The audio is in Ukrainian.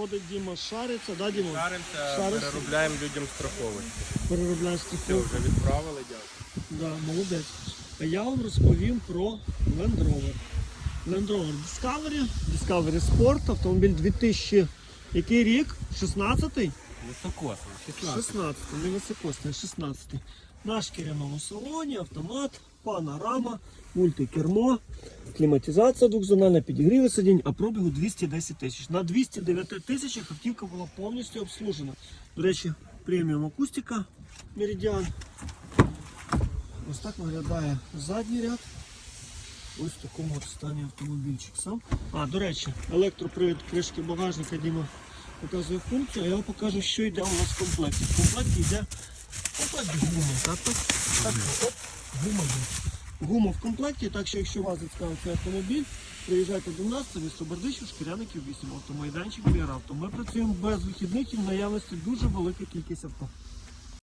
виходить, Діма шариться, да, Діма? Шаримося, Шаришся? переробляємо людям страховочку. Переробляєш Все, страховку. вже відправили, дякую. Да, молодець. А я вам розповім про Land Rover. Land Rover Discovery, Discovery Sport, автомобіль 2000, який рік? 16-й? Високосний, 16. 16, не високосний, 16. На шкіряному салоні, автомат, панорама, мультикермо, кліматизація двохзональна, підігріви сидінь, а пробігу 210 тисяч. На 209 тисячах автівка була повністю обслужена. До речі, преміум акустика Meridian. Ось так виглядає задній ряд. Ось в такому стані автомобільчик сам. А, до речі, електропривід кришки багажника Діма показує функцію, а я вам покажу, що йде у нас в комплекті. В комплекті йде комплект гуми. Так, так, так, гума є. Гума в комплекті, так що якщо вас зацікавив цей автомобіль, приїжджайте до нас, це місто Бердичів, Шкіряників 8, автомайданчик Біаравто. Ми працюємо без вихідних і в наявності дуже велика кількість авто.